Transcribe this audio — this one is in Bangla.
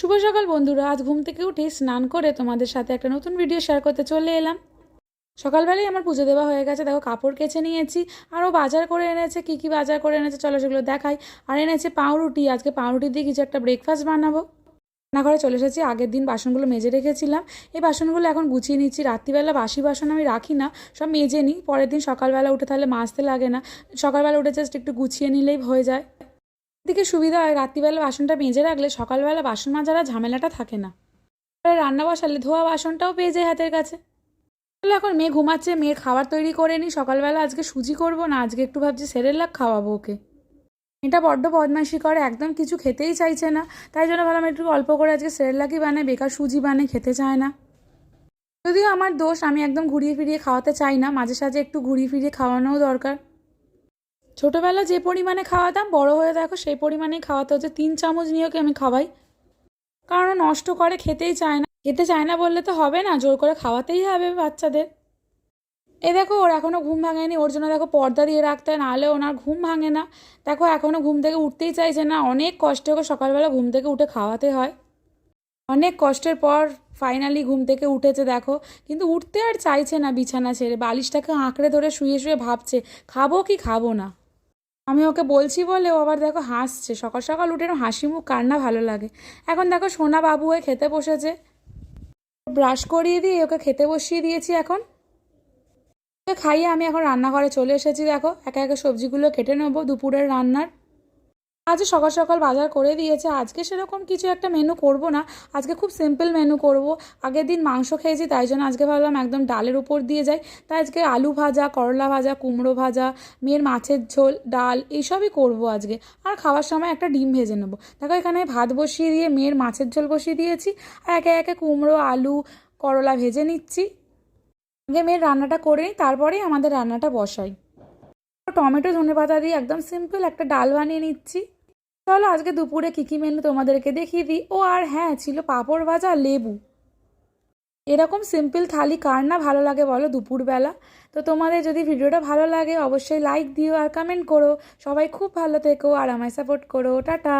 শুভ সকাল বন্ধুরা। আজ ঘুম থেকে উঠে স্নান করে তোমাদের সাথে একটা নতুন ভিডিও শেয়ার করতে চলে এলাম। সকালবেলায় আমার পুজো দেওয়া হয়ে গেছে। দেখো, কাপড় কেচে নিয়েছি। আরও বাজার করে এনেছে। কী কী বাজার করে এনেছে, চলো সেগুলো দেখাই। আর এনেছে পাউরুটি। আজকে পাউরুটি দিয়ে কিছু একটা ব্রেকফাস্ট বানাবো। রান্নাঘরে চলে এসেছি। আগের দিন বাসনগুলো মেজে রেখেছিলাম। এই বাসনগুলো এখন গুছিয়ে নিচ্ছি। রাত্রিবেলা বাসি বাসন আমি রাখি না। সব মেজে নিই। পরের দিন সকালবেলা উঠে তাহলে মাজতে লাগে না। সকালবেলা উঠে জাস্ট একটু গুছিয়ে নিলেই হয়ে যায়। দিকে সুবিধা হয়, রাত্রিবেলা বাসনটা মেজে রাখলে সকালবেলা বাসন মাজার ঝামেলাটা থাকে না। রান্না বসালে ধোয়া বাসনটাও পেয়ে যায় হাতের কাছে। তাহলে এখন মেয়ে ঘুমাচ্ছে মেয়ের খাবার তৈরি করে নিই সকালবেলা আজকে সুজি করব না, আজকে একটু ভাবছি সেরেলাক খাওয়াবো ওকে। এটা বড্ড বদমাইশি করে, একদম কিছু খেতেই চাইছে না, তাই জন্য ভাবলাম একটু অল্প করে আজকে সেরেলাকই বানায়, বেকার সুজি বানাই খেতে চায় না। যদিও আমার দোষ, আমি একদম ঘুরিয়ে ফিরিয়ে খাওয়াতে চাই না, মাঝে সাঝে একটু ঘুরিয়ে ফিরিয়ে খাওয়ানোও দরকার। ছোটোবেলা যে পরিমাণে খাওয়াতাম, বড় হয়ে দেখো সেই পরিমাণেই খাওয়াতে হচ্ছে তিন চামচ নিয়ে ওকে আমি খাওয়াই। কারণ নষ্ট করে খেতেই চায় না। খেতে চায় না বললে তো হবে না, জোর করে খাওয়াতেই হবে বাচ্চাদের। এ দেখো, ওর এখনও ঘুম ভাঙেনি, ওর জন্য দেখো পর্দা দিয়ে রাখতে হয়, নাহলে ওনার ঘুম ভাঙে না। দেখো এখনও ঘুম থেকে উঠতেই চাইছে না, অনেক কষ্টে ওকে সকালবেলা ঘুম থেকে উঠে খাওয়াতে হয়। অনেক কষ্টের পর ফাইনালি ঘুম থেকে উঠেছে, দেখো। কিন্তু উঠতে আর চাইছে না বিছানা ছেড়ে, বালিশটাকে আঁকড়ে ধরে শুয়ে শুয়ে ভাবছে, খাব কি খাব না। আমি ওকে বলছি বলে ও আবার দেখো হাসছে। সকাল সকাল উঠে হাসি মুখ, কার না ভালো লাগে। এখন দেখো সোনা বাবু হয়ে খেতে বসেছে। ব্রাশ করিয়ে দিয়ে ওকে খেতে বসিয়ে দিয়েছি এখন। খাইয়ে আমি এখন রান্নাঘরে চলে এসেছি, দেখো। একে একে সবজিগুলো কেটে নেব দুপুরের রান্নার। আজ সকাল সকাল বাজার করে দিয়েছে। আজকে সেরকম কিছু একটা মেনু করব না। আজকে খুব সিম্পল মেনু করব। আগের দিন মাংস খেয়েছি, তাই জন্য আজকে ভাবলাম একদম ডালের উপর দিয়ে যাই। তাই আজকে আলু ভাজা, করলা ভাজা, কুমড়ো ভাজা, মেয়ের মাছের ঝোল, ডাল, এইসবই করব আজকে। আর খাওয়ার সময় একটা ডিম ভেজে নেব। দেখো এখানে ভাত বসিয়ে দিয়ে, মেয়ের মাছের ঝোল বসিয়ে দিয়েছি। আর একে একে কুমড়ো, আলু, করলা ভেজে নিচ্ছি। আগে মেয়ের রান্নাটা করে নিই, তারপরেই আমাদের রান্নাটা বসাই। টমেটো, ধনে পাতা দিয়ে একদম সিম্পল একটা ডাল বানিয়ে নিচ্ছি। চলো আজকে দুপুরে কী কী মেনু তোমাদেরকে দেখিয়ে দিই। ও আর হ্যাঁ ছিল পাঁপড় ভাজা লেবু। এরকম সিম্পল থালি কার না ভালো লাগে বলো দুপুরবেলা? তো তোমাদের যদি ভিডিওটা ভালো লাগে, অবশ্যই লাইক দিও আর কমেন্ট করো। সবাই খুব ভালো থেকো আর আমায় সাপোর্ট করো। টাটা।